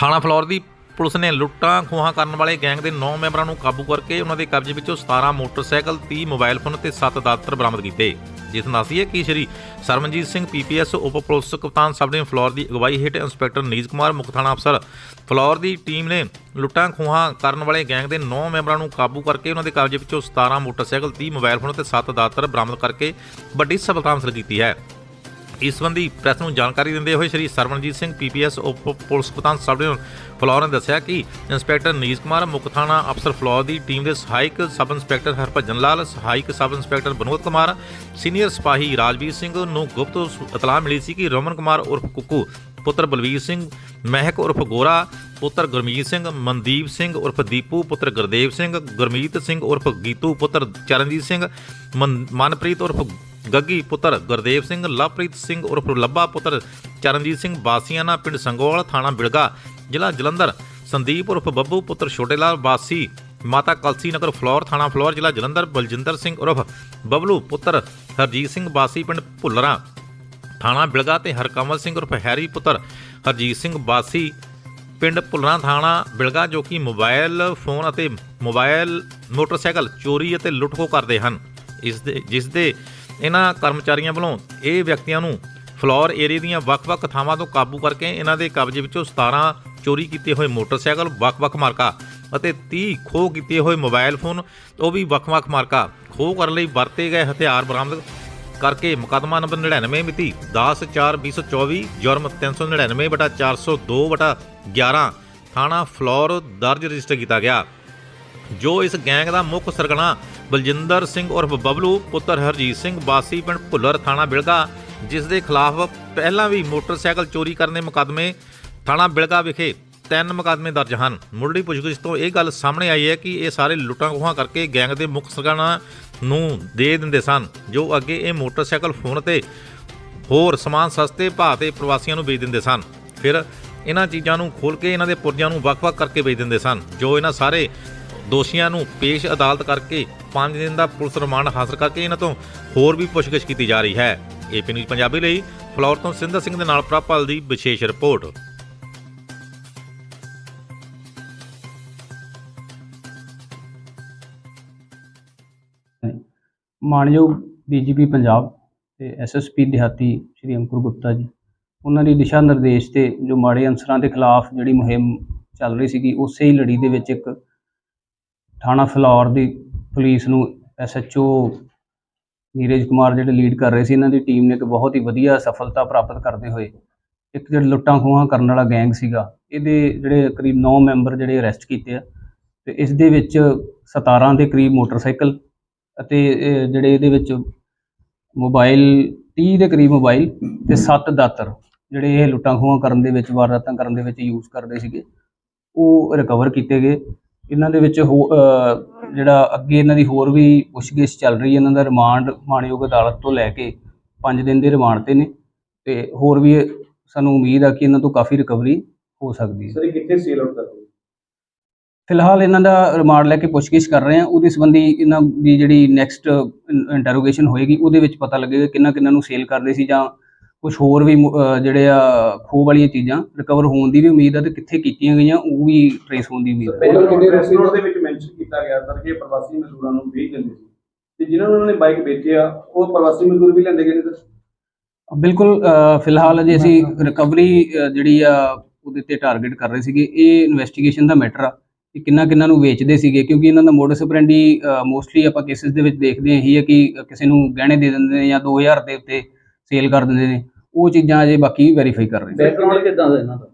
ਥਾਣਾ ਫਲੋਰ ਦੀ ਪੁਲਿਸ ਨੇ ਲੁੱਟਾਂ ਖੋਹਾਂ ਕਰਨ ਵਾਲੇ ਗੈਂਗ ਦੇ 9 ਮੈਂਬਰਾਂ ਨੂੰ ਕਾਬੂ ਕਰਕੇ ਉਹਨਾਂ ਦੇ ਕਬਜ਼ੇ ਵਿੱਚੋਂ 17 ਮੋਟਰਸਾਈਕਲ 30 ਮੋਬਾਈਲ ਫੋਨ ਅਤੇ 7 ਦਾਤਰ ਬਰਾਮਦ ਕੀਤੇ। ਜਿਸ ਨਾਲ ਸੀ ਕਿ ਸ਼੍ਰੀ ਸਰਮਨਜੀਤ ਸਿੰਘ ਪੀਪੀਐਸ, ਉਪ ਪੁਲਿਸ ਕਪਤਾਨ ਸਬ ਨੇ ਫਲੋਰ ਦੀ ਅਗਵਾਈ ਹੇਠ ਇੰਸਪੈਕਟਰ ਨੀਜ ਕੁਮਾਰ, ਮੁੱਖ ਥਾਣਾ ਅਫਸਰ ਫਲੋਰ ਦੀ ਟੀਮ ਨੇ ਲੁੱਟਾਂ ਖੋਹਾਂ ਕਰਨ ਵਾਲੇ ਗੈਂਗ ਦੇ 9 ਮੈਂਬਰਾਂ ਨੂੰ ਕਾਬੂ ਕਰਕੇ ਉਹਨਾਂ ਦੇ ਕਬਜ਼ੇ ਵਿੱਚੋਂ 17 ਮੋਟਰਸਾਈਕਲ 30 ਮੋਬਾਈਲ ਫੋਨ ਅਤੇ 7 ਦਾਤਰ ਬਰਾਮਦ ਕਰਕੇ ਵੱਡੀ ਸਫਲਤਾ ਹਾਸਲ ਕੀਤੀ ਹੈ। ਇਸ ਸੰਬੰਧੀ ਪ੍ਰੈਸ ਨੂੰ ਜਾਣਕਾਰੀ ਦਿੰਦੇ ਹੋਏ ਸ਼੍ਰੀ ਸਰਵਣਜੀਤ ਸਿੰਘ ਪੀਪੀਐਸ ਉਪ ਪੁਲਿਸ ਪ੍ਰਧਾਨ ਸਬ ਡਿਵੀਜ਼ਨ ਫਲੋਰ ਨੇ ਦੱਸਿਆ ਕਿ ਇੰਸਪੈਕਟਰ ਨੀਜ ਕੁਮਾਰ, ਮੁੱਖ ਥਾਣਾ ਅਫਸਰ ਫਲੌਰ ਦੀ ਟੀਮ ਦੇ ਸਹਾਇਕ ਸਬ ਇੰਸਪੈਕਟਰ ਹਰਭਜਨ ਲਾਲ, ਸਹਾਇਕ sub inspector Binod Kumar, senior ਸਿਪਾਹੀ ਰਾਜਵੀਰ ਸਿੰਘ ਨੂੰ ਗੁਪਤ ਇਤਲਾਹ ਮਿਲੀ ਸੀ ਕਿ ਰਮਨ ਕੁਮਾਰ ਉਰਫ ਕੁੱਕੂ, ਪੁੱਤਰ ਬਲਵੀਰ ਸਿੰਘ ਮਹਿਕ ਉਰਫ ਗੋਰਾ, ਪੁੱਤਰ ਗੁਰਮੀਤ ਸਿੰਘ ਮਨਦੀਪ ਸਿੰਘ ਉਰਫ ਦੀਪੂ, ਪੁੱਤਰ ਗੁਰਦੇਵ ਸਿੰਘ, ਗੁਰਮੀਤ ਸਿੰਘ ਉਰਫ ਗੀਤੂ, ਪੁੱਤਰ ਚਰਨਜੀਤ ਸਿੰਘ, ਮਨ- ਮਨਪ੍ਰੀਤ ਉਰਫ ਗੱਗੀ ਪੁੱਤਰ ਗੁਰਦੇਵ ਸਿੰਘ, ਲਵਪ੍ਰੀਤ ਸਿੰਘ ਉਰਫ ਲੱਭਾ ਪੁੱਤਰ ਚਰਨਜੀਤ ਸਿੰਘ ਬਾਸੀਆਨਾ ਪਿੰਡ ਸੰਗੋਵਾਲ ਥਾਣਾ ਬਿਲਗਾ, ਜ਼ਿਲ੍ਹਾ ਜਲੰਧਰ। ਸੰਦੀਪ ਉਰਫ ਬੱਬੂ ਪੁੱਤਰ ਛੋਟੇਲਾਲ ਬਾਸੀ ਮਾਤਾ ਕਲਸੀ ਨਗਰ ਫਲੋਰ ਥਾਣਾ ਫਲੋਰ, ਜ਼ਿਲ੍ਹਾ ਜਲੰਧਰ। ਬਲਜਿੰਦਰ ਸਿੰਘ ਉਰਫ ਬਬਲੂ ਪੁੱਤਰ ਹਰਜੀਤ ਸਿੰਘ ਬਾਸੀ ਪਿੰਡ ਭੁੱਲਰਾਂ ਥਾਣਾ ਬਿਲਗਾ ਤੇ ਹਰਕਮਲ ਸਿੰਘ ਉਰਫ ਹੈਰੀ ਪੁੱਤਰ ਹਰਜੀਤ ਸਿੰਘ ਬਾਸੀ ਪਿੰਡ ਭੁੱਲਰਾਂ ਥਾਣਾ ਬਿਲਗਾ, ਜੋ ਕਿ ਮੋਬਾਈਲ ਫੋਨ ਅਤੇ ਮੋਬਾਈਲ ਮੋਟਰਸਾਈਕਲ ਚੋਰੀ ਅਤੇ ਲੁੱਟਖੋ ਕਰਦੇ ਹਨ। ਇਸ ਦੇ ਜਿਸ ਦੇ ਇਹਨਾਂ ਕਰਮਚਾਰੀਆਂ ਵੱਲੋਂ ਇਹ ਵਿਅਕਤੀਆਂ ਨੂੰ ਫਲੋਰ ਏਰੀਆ ਦੀਆਂ ਵੱਖ-ਵੱਖ ਥਾਵਾਂ ਤੋਂ ਕਾਬੂ ਕਰਕੇ ਇਹਨਾਂ ਦੇ ਕਬਜ਼ੇ ਵਿੱਚੋਂ 17 ਚੋਰੀ ਕੀਤੇ ਹੋਏ ਮੋਟਰਸਾਈਕਲ, ਵੱਖ-ਵੱਖ ਮਾਰਕਾ ਅਤੇ 30 ਖੋਹ ਕੀਤੇ ਹੋਏ ਮੋਬਾਈਲ ਫੋਨ, ਉਹ ਵੀ ਵੱਖ-ਵੱਖ ਮਾਰਕਾ ਖੋਹ ਕਰਨ ਲਈ ਵਰਤੇ ਗਏ ਹਥਿਆਰ ਬਰਾਮਦ ਕਰਕੇ ਮੁਕੱਦਮਾ ਨੰਬਰ 99 ਮਿਤੀ 10/4/2024 ਜੁਰਮ 399 ਬਟਾ 402 ਬਟਾ 11 ਥਾਣਾ ਫਲੋਰ ਦਰਜ ਰਜਿਸਟਰ ਕੀਤਾ ਗਿਆ। ਜੋ ਇਸ ਗੈਂਗ ਦਾ ਮੁੱਖ ਸਰਗਣਾ ਬਲਜਿੰਦਰ ਸਿੰਘ ਉਰਫ ਬਬਲੂ, ਪੁੱਤਰ ਹਰਜੀਤ ਸਿੰਘ ਬਾਸੀ ਪਿੰਡ ਭੁੱਲਰ ਥਾਣਾ ਬਿਲਗਾ, ਜਿਸ ਦੇ ਖਿਲਾਫ ਪਹਿਲਾਂ ਵੀ ਮੋਟਰਸਾਈਕਲ ਚੋਰੀ ਕਰਨ ਦੇ ਮੁਕੱਦਮੇ ਥਾਣਾ ਬਿਲਗਾ ਵਿਖੇ ਤਿੰਨ ਮੁਕੱਦਮੇ ਦਰਜ ਹਨ। ਮੁੱਢਲੀ ਪੁੱਛਗਿੱਛ ਤੋਂ ਇਹ ਗੱਲ ਸਾਹਮਣੇ ਆਈ ਹੈ ਕਿ ਇਹ ਸਾਰੇ ਲੁੱਟਾਂ ਖੋਹਾਂ ਕਰਕੇ ਗੈਂਗ ਦੇ ਮੁੱਖ ਸਰਗਣਾ ਨੂੰ ਦੇ ਦਿੰਦੇ ਸਨ, ਜੋ ਅੱਗੇ ਇਹ ਮੋਟਰਸਾਈਕਲ ਫੋਨ ਤੇ ਹੋਰ ਸਮਾਨ ਸਸਤੇ ਭਾਅ ਤੇ ਪ੍ਰਵਾਸੀਆਂ ਨੂੰ ਵੇਚ ਦਿੰਦੇ ਸਨ। ਫਿਰ ਇਹਨਾਂ ਚੀਜ਼ਾਂ ਨੂੰ ਖੋਲ ਕੇ ਇਹਨਾਂ ਦੇ ਪੁਰਜਿਆਂ ਨੂੰ ਵੱਖ-ਵੱਖ ਕਰਕੇ ਵੇਚ ਦਿੰਦੇ ਸਨ, ਜੋ ਇਹਨਾਂ ਸਾਰੇ ਦੋਸ਼ੀਆਂ ਨੂੰ ਪੇਸ਼ ਅਦਾਲਤ ਕਰਕੇ 5 ਦਿਨ ਦਾ ਪੁਲਿਸ ਰਿਮਾਂਡ ਹਾਸਲ ਕਰਕੇ ਇਹਨਾਂ ਤੋਂ ਹੋਰ ਵੀ ਪੁੱਛਗਿੱਛ ਕੀਤੀ ਜਾ ਰਹੀ ਹੈ। ਏਪੀ ਨਿਊਜ਼ ਪੰਜਾਬੀ ਲਈ ਫਲੋਰ ਤੋਂ ਸਿੰਦਰ ਸਿੰਘ ਦੇ ਨਾਲ ਪ੍ਰਭਪਾਲ ਦੀ ਵਿਸ਼ੇਸ਼ ਰਿਪੋਰਟ। ਮਾਨਯੋਗ ਡੀਜੀਪੀ ਪੰਜਾਬ ਤੇ ਐਸਐਸਪੀ ਦਿਹਾਤੀ ਸ਼੍ਰੀ ਅੰਕੁਰ ਗੁਪਤਾ ਜੀ, ਉਹਨਾਂ ਦੀ ਦਿਸ਼ਾ ਨਿਰਦੇਸ਼ ਤੇ ਜੋ ਮਾੜੇ ਅਨਸਰਾਂ ਦੇ ਖਿਲਾਫ ਜਿਹੜੀ ਮੁਹਿੰਮ ਚੱਲ ਰਹੀ ਸੀਗੀ, ਉਸੇ ਹੀ ਲੜੀ ਦੇ ਵਿੱਚ ਇੱਕ ਥਾਣਾ ਫਲੌਰ ਦੀ ਪੁਲਿਸ ਨੂੰ ਐਸਐਚਓ ਨੀਰਜ ਕੁਮਾਰ ਜਿਹੜੇ ਲੀਡ ਕਰ ਰਹੇ ਸੀ, ਇਹਨਾਂ ਦੀ ਟੀਮ ਨੇ ਇੱਕ ਬਹੁਤ ਹੀ ਵਧੀਆ ਸਫਲਤਾ ਪ੍ਰਾਪਤ ਕਰਦੇ ਹੋਏ ਇੱਕ ਜਿਹੜਾ ਲੁੱਟਾਂ ਖੋਹਾਂ ਕਰਨ ਵਾਲਾ ਗੈਂਗ ਸੀਗਾ, ਇਹਦੇ ਜਿਹੜੇ ਕਰੀਬ 9 ਮੈਂਬਰ ਜਿਹੜੇ ਅਰੈਸਟ ਕੀਤੇ ਆ ਤੇ ਇਸ ਦੇ ਵਿੱਚ 17 ਦੇ ਕਰੀਬ ਮੋਟਰਸਾਈਕਲ ਅਤੇ ਜਿਹੜੇ ਇਹਦੇ ਵਿੱਚ ਮੋਬਾਈਲ 30 ਦੇ ਕਰੀਬ ਮੋਬਾਈਲ ਤੇ 7 ਦਾਤਰ ਜਿਹੜੇ ਇਹ ਲੁੱਟਾਂ ਖੋਹਾਂ ਕਰਨ ਦੇ ਵਿੱਚ, ਵਾਰਦਾਤਾਂ ਕਰਨ ਦੇ ਵਿੱਚ ਯੂਜ਼ ਕਰਦੇ ਸੀਗੇ, ਉਹ ਰਿਕਵਰ ਕੀਤੇ ਗਏ। ਇਹਨਾਂ ਦੇ ਵਿੱਚ ਹੋ- ਜਿਹੜਾ ਅੱਗੇ ਇਹਨਾਂ ਦੀ ਹੋਰ ਵੀ ਪੁੱਛਗਿੱਛ ਚੱਲ ਰਹੀ ਹੈ ਇਹਨਾਂ ਦਾ ਰਿਮਾਂਡ ਮਾਣਯੋਗ ਅਦਾਲਤ ਤੋਂ ਲੈ ਕੇ 5 ਦਿਨ ਦੇ ਰਿਮਾਂਡ ਤੇ ਨੇ ਤੇ ਹੋਰ ਵੀ ਸਾਨੂੰ ਉਮੀਦ ਆ ਕਿ ਇਹਨਾਂ ਤੋਂ ਕਾਫੀ ਰਿਕਵਰੀ ਹੋ ਸਕਦੀ ਹੈ। ਸਰ ਇਹ ਕਿੱਥੇ ਸੇਲ ਆਊਟ ਕਰਦੇ ਫਿਲਹਾਲ ਇਹਨਾਂ ਦਾ ਰਿਮਾਂਡ ਲੈ ਕੇ ਪੁੱਛਗਿੱਛ ਕਰ ਰਹੇ ਹਾਂ ਉਹਦੇ ਸੰਬੰਧੀ ਇਹਨਾਂ ਦੀ ਜਿਹੜੀ ਨੈਕਸਟ ਇੰਟਰੋਗੇਸ਼ਨ ਹੋਏਗੀ ਉਹਦੇ ਵਿੱਚ ਪਤਾ ਲੱਗੇਗਾ ਕਿੰਨਾ ਕਿੰਨਾ ਨੂੰ ਸੇਲ ਕਰਦੇ ਸੀ ਜਾਂ ਕੁਝ ਹੋਰ ਵੀ ਜਿਹੜੇ ਆ ਖੋਹ ਵਾਲੀਆਂ ਚੀਜ਼ਾਂ ਰਿਕਵਰ ਹੋਣ ਦੀ ਵੀ ਉਮੀਦ ਹੈ ਤੇ ਕਿੱਥੇ ਕੀਤੀਆਂ ਗਈਆਂ ਉਹ ਵੀ ਟਰੇਸ ਹੋਣ ਦੀ ਉਮੀਦ ਹੈ ਰੈਸਟੋਰੈਂਟ ਦੇ ਵਿੱਚ ਮੈਂਸ਼ਨ ਕੀਤਾ ਗਿਆ ਸਰ ਕਿ ਪ੍ਰਵਾਸੀ ਮਜ਼ਦੂਰਾਂ ਨੂੰ ਵੇਚ ਦਿੰਦੇ ਸੀ। ਤੇ ਜਿਨ੍ਹਾਂ ਨੂੰ ਉਹਨਾਂ ਨੇ ਬਾਈਕ ਵੇਚੇ ਆ ਉਹ ਪ੍ਰਵਾਸੀ ਮਜ਼ਦੂਰ ਵੀ ਲੈਂਦੇ ਗਏ ਨੇ ਸਰ? ਬਿਲਕੁਲ ਫਿਲਹਾਲ ਅਜੇ ਅਸੀਂ ਰਿਕਵਰੀ ਜਿਹੜੀ ਆ ਉਹਦੇ ਤੇ ਟਾਰਗੇਟ ਕਰ ਰਹੇ ਸੀਗੇ। ਇਹ ਇਨਵੈਸਟੀਗੇਸ਼ਨ ਦਾ ਮੈਟਰ ਆ ਕਿ ਕਿੰਨਾ ਕਿੰਨਾ ਨੂੰ ਵੇਚਦੇ ਸੀਗੇ ਕਿਉਂਕਿ ਇਹਨਾਂ ਦਾ ਮੋਡਸ ਆਪਰੈਂਡੀ ਮੋਸਟਲੀ ਆਪਾਂ ਕੇਸਿਸ ਦੇ ਵਿੱਚ ਦੇਖਦੇ ਹਾਂ ਇਹੀ ਹੈ ਕਿ ਕਿਸੇ ਨੂੰ ਗਹਿਣੇ ਦੇ ਦਿੰਦੇ ਨੇ ਜਾਂ 2000 ਦੇ ਉੱਤੇ ਸੇਲ ਕਰ ਦਿੰਦੇ ਨੇ ਉਹ ਚੀਜ਼ਾਂ ਅਜੇ ਬਾਕੀ ਵੈਰੀਫਾਈ ਕਰ ਰਹੇ ਨੇ। ਬੈਕਗ੍ਰਾਉਂਡ ਕਿਦਾਂ ਦਾ ਇਹਨਾਂ ਦਾ?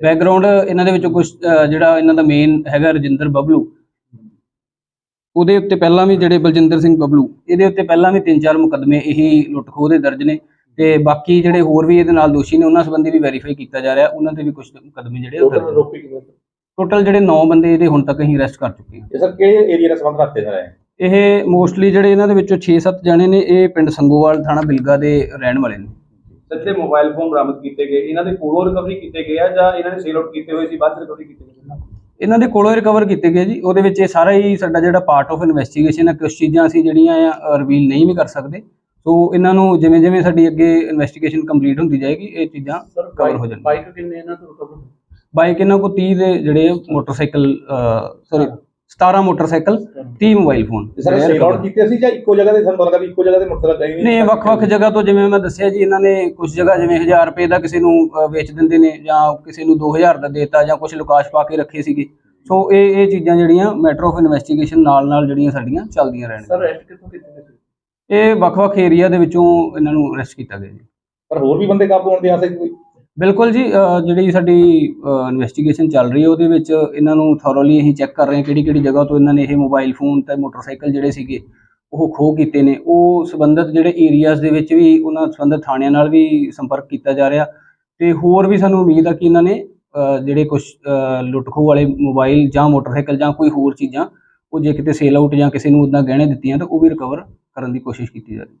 ਬੈਕਗ੍ਰਾਉਂਡ ਇਹਨਾਂ ਦੇ ਵਿੱਚੋਂ ਕੁਝ ਜਿਹੜਾ ਇਹਨਾਂ ਦਾ ਮੇਨ ਹੈਗਾ ਰਜਿੰਦਰ ਬਬਲੂ। ਉਹਦੇ ਉੱਤੇ ਪਹਿਲਾਂ ਵੀ ਜਿਹੜੇ ਬਲਜਿੰਦਰ ਸਿੰਘ ਬਬਲੂ ਇਹਦੇ ਉੱਤੇ ਪਹਿਲਾਂ ਵੀ ਤਿੰਨ ਚਾਰ ਮੁਕੱਦਮੇ ਇਹੀ ਲੁੱਟ ਖੋਹ ਦੇ ਦਰਜ ਨੇ। ਤੇ ਬਾਕੀ ਜਿਹੜੇ ਹੋਰ ਵੀ ਇਹਦੇ ਨਾਲ ਦੋਸ਼ੀ ਨੇ ਉਹਨਾਂ ਸੰਬੰਧੀ ਵੀ ਵੈਰੀਫਾਈ ਕੀਤਾ ਜਾ ਰਿਹਾ। ਉਹਨਾਂ ਤੇ ਵੀ ਕੁਝ ਮੁਕੱਦਮੇ ਜਿਹੜੇ ਉਹ ਟੋਟਲ ਦਰਜ ਟੋਟਲ ਜਿਹੜੇ 9 ਬੰਦੇ ਇਹਦੇ ਹੁਣ ਤੱਕ ਅਸੀਂ ਅਰੈਸਟ ਕਰ ਚੁੱਕੇ ਹਾਂ। ਇਹ ਸਰ ਕਿਹੜੇ ਏਰੀਆ ਨਾਲ ਸੰਬੰਧ ਰੱਖਦੇ ਸਰ ਇਹ ਮੋਸਟਲੀ ਜਿਹੜੇ ਇਹਨਾਂ ਦੇ ਵਿੱਚੋਂ 6-7 ਜਣੇ ਨੇ ਇਹ ਪਿੰਡ ਸੰਗੋਵਾਲ ਥਾਣਾ ਬਿਲਗਾ ਦੇ ਰਹਿਣ ਵਾਲੇ ਨੇ। ਜਿਹੜੇ ਮੋਬਾਈਲ ਫੋਨ ਬਰਾਮਦ ਕੀਤੇ ਗਏ। ਇਹਨਾਂ ਦੇ ਕੋਲੋਂ ਰਿਕਵਰੀ ਕੀਤੇ ਗਏ ਆ ਜਾਂ ਇਹਨਾਂ ਨੇ ਸੇਲ ਆਊਟ ਕੀਤੇ ਹੋਏ ਸੀ ਬਾਅਦ ਰਿਕਵਰੀ ਕੀਤੇ ਗਏ? ਇਹਨਾਂ ਦੇ ਕੋਲੋਂ ਰਿਕਵਰ ਕੀਤੇ ਗਏ ਜੀ। ਉਹਦੇ ਵਿੱਚ ਇਹ ਸਾਰਾ ਹੀ ਸਾਡਾ ਜਿਹੜਾ ਪਾਰਟ ਆਫ ਇਨਵੈਸਟੀਗੇਸ਼ਨ ਹੈ ਕੁਝ ਚੀਜ਼ਾਂ ਅਸੀਂ ਜਿਹੜੀਆਂ ਆ ਰਿਵੀਲ ਨਹੀਂ ਵੀ ਕਰ ਸਕਦੇ। ਸੋ ਇਹਨਾਂ ਨੂੰ ਜਿਵੇਂ ਜਿਵੇਂ ਸਾਡੀ ਅੱਗੇ ਇਨਵੈਸਟੀਗੇਸ਼ਨ ਕੰਪਲੀਟ ਹੁੰਦੀ ਜਾਏਗੀ ਇਹ ਚੀਜ਼ਾਂ cover ਹੋ ਜਾਣਗੀਆਂ। ਬਾਈਕ ਕਿੰਨੇ ਇਹਨਾਂ ਤੋਂ ਰਿਕਵਰ ਬਾਈਕ ਇਹਨਾਂ ਕੋਲ 30 ਦੇ ਜਿਹੜੇ motorcycle sorry 17 motorcycle 30 mobile phone. Sir sell out ਕੀਤੇ ਸੀ ਜਾਂ ਇੱਕੋ ਜਗ੍ਹਾ ਤੇ ਸਾਨੂੰ ਪਤਾ ਲੱਗਾ ਵੀ ਇੱਕੋ ਜਗ੍ਹਾ ਤੇ ਮੋਟਰਸਾਈਕਲ ਗਏ ਨਹੀਂ ਵੱਖ-ਵੱਖ ਜਗ੍ਹਾ ਤੋਂ ਜਿਵੇਂ ਮੈਂ ਦੱਸਿਆ ਜੀ ਇਹਨਾਂ ਨੇ ਕੁਝ ਜਗ੍ਹਾ ਜਿਵੇਂ 1000 ਰੁਪਏ ਦਾ ਕਿਸੇ ਨੂੰ ਵੇਚ ਦਿੰਦੇ ਨੇ ਜਾਂ ਕਿਸੇ ਨੂੰ 2000 ਦਾ ਦੇਤਾ ਜਾਂ ਕੁਝ ਲੁਕਾਸ਼ ਪਾ ਕੇ ਰੱਖੇ ਸੀਗੇ। ਸੋ ਇਹ ਇਹ ਚੀਜ਼ਾਂ ਜਿਹੜੀਆਂ ਮੈਟਰ ਆਫ ਇਨਵੈਸਟੀਗੇਸ਼ਨ ਨਾਲ ਨਾਲ ਜਿਹੜੀਆਂ ਸਾਡੀਆਂ ਚੱਲਦੀਆਂ ਰਹਿਣਗੀਆਂ ਸਰ ਰੈਸਟ ਕਿੱਥੋਂ ਇਹ ਵੱਖ-ਵੱਖ ਏਰੀਆ ਦੇ ਵਿੱਚੋਂ ਇਹਨਾਂ ਨੂੰ ਅਰੈਸਟ ਕੀਤਾ ਗਿਆ ਜੀ। ਪਰ ਹੋਰ ਵੀ ਬੰਦੇ ਕਾਬੂ ਹੋਣ ਦੇ ਆਸੇ ਕੋਈ? ਬਿਲਕੁਲ ਜੀ ਜਿਹੜੀ ਸਾਡੀ ਇਨਵੈਸਟੀਗੇਸ਼ਨ ਚੱਲ ਰਹੀ ਹੈ ਉਹਦੇ ਵਿੱਚ ਇਹਨਾਂ ਨੂੰ ਥੋਰੋਲੀ ਅਸੀਂ ਚੈੱਕ ਕਰ ਰਹੇ ਹਾਂ ਕਿਹੜੀ ਕਿਹੜੀ ਜਗ੍ਹਾ ਤੋਂ ਇਹਨਾਂ ਨੇ ਇਹ ਮੋਬਾਈਲ ਫੋਨ ਤੇ ਮੋਟਰਸਾਈਕਲ ਜਿਹੜੇ ਸੀਗੇ ਉਹ ਖੋਹ ਕੀਤੇ ਨੇ। ਉਹ ਸੰਬੰਧਿਤ ਜਿਹੜੇ ਏਰੀਆਜ਼ ਦੇ ਵਿੱਚ ਵੀ ਉਹਨਾਂ ਸੰਬੰਧਿਤ ਥਾਣਿਆਂ ਨਾਲ ਵੀ ਸੰਪਰਕ ਕੀਤਾ ਜਾ ਰਿਹਾ ਤੇ ਹੋਰ ਵੀ ਸਾਨੂੰ ਉਮੀਦ ਆ ਕਿ ਇਹਨਾਂ ਨੇ ਜਿਹੜੇ ਕੁਝ ਲੁੱਟ ਖੋਹ ਵਾਲੇ ਮੋਬਾਈਲ ਜਾਂ ਮੋਟਰਸਾਈਕਲ ਜਾਂ ਕੋਈ ਹੋਰ ਚੀਜ਼ਾਂ, ਉਹ ਜੇ ਕਿਤੇ ਸੇਲ ਆਊਟ ਜਾਂ ਕਿਸੇ ਨੂੰ ਉਦਾਂ ਗਹਿਣੇ ਦਿੱਤੀਆਂ ਤਾਂ ਉਹ ਵੀ ਰਿਕਵਰ ਕਰਨ ਦੀ ਕੋਸ਼ਿਸ਼ ਕੀਤੀ ਜਾ ਰਹੀ ਹੈ।